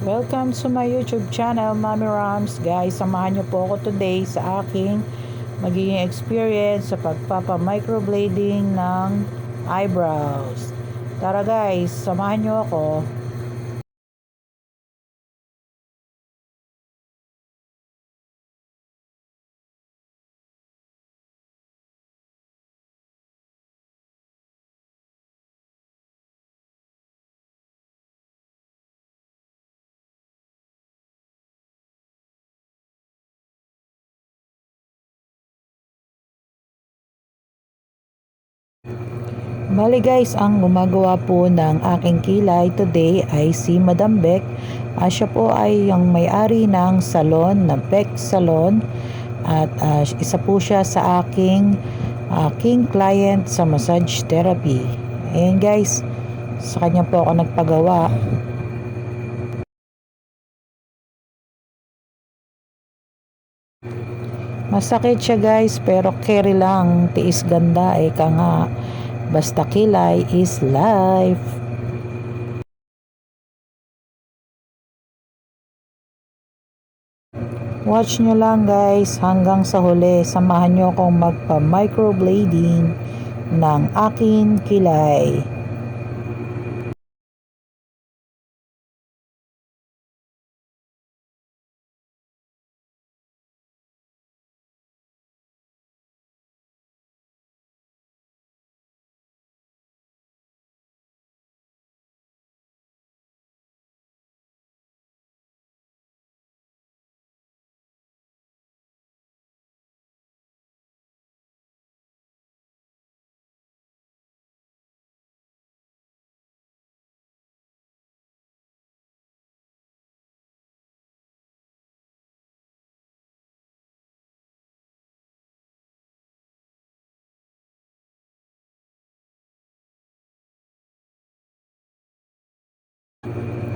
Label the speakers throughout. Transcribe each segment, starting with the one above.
Speaker 1: Welcome to my YouTube channel, Mami Rams. Guys, samahan niyo po ako today sa aking magiging experience sa pagpapa-microblading ng eyebrows. Tara guys, samahan niyo ako. Bali guys, ang gumagawa po ng aking kilay today ay si Madam Beck. Ah, siya po ay yung may-ari ng salon na Beck Salon at ah, isa po siya sa aking aking client sa massage therapy. Ayan guys, sa kanya po ako nagpagawa. Masakit siya guys, pero carry lang, tiis ganda, eka nga. Basta kilay is life. Watch nyo lang guys hanggang sa huli. Samahan nyo akong magpa-microblading ng akin kilay.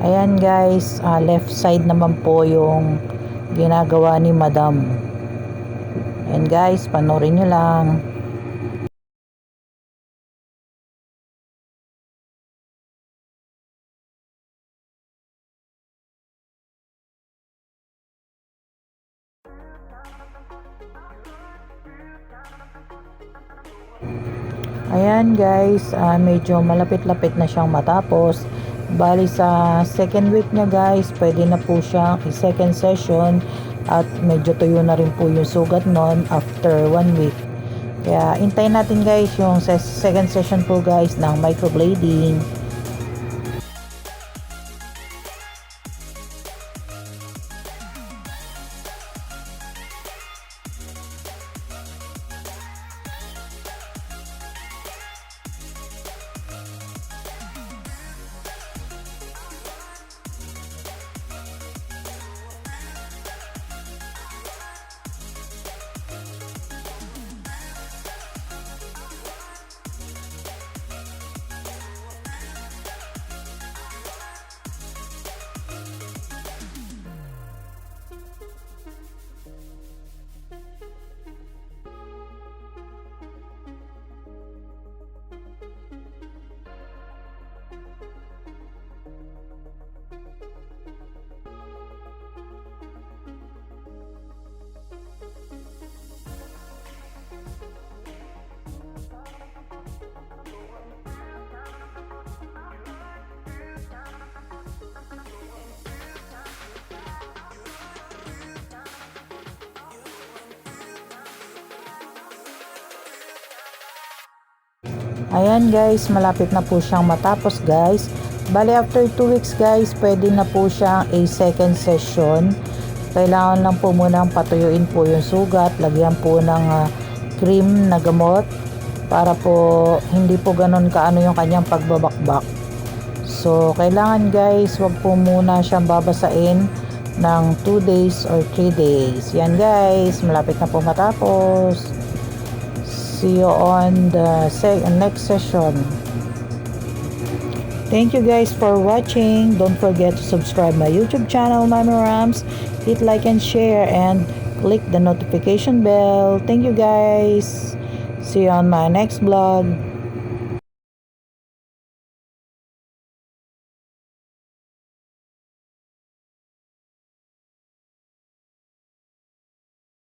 Speaker 1: Ayan guys, ah, left side naman po yung ginagawa ni Madam. Ayan guys, panoorin nyo lang. Ayan guys, ah, medyo malapit-lapit na siyang matapos. Bali sa second week niya guys, pwede na po siya second session at medyo tuyo na rin po yung sugat nun after one week. Kaya intayin natin guys yung second session po guys ng microblading. Ayan guys, malapit na po siyang matapos guys. Bali after 2 weeks guys, pwede na po siyang a second session. Kailangan lang po munang patuyuin po yung sugat, lagyan po ng ah, cream na gamot para po hindi po ganun kaano yung kanyang pagbabakbak. So, kailangan guys, wag po muna siyang babasain ng 2 days or 3 days. Yan guys, malapit na po matapos. See you on the se- next session. Thank you guys for watching. Don't forget to subscribe my YouTube channel, Mami Rams. Hit like and share and click the notification bell. Thank you guys. See you on my next vlog.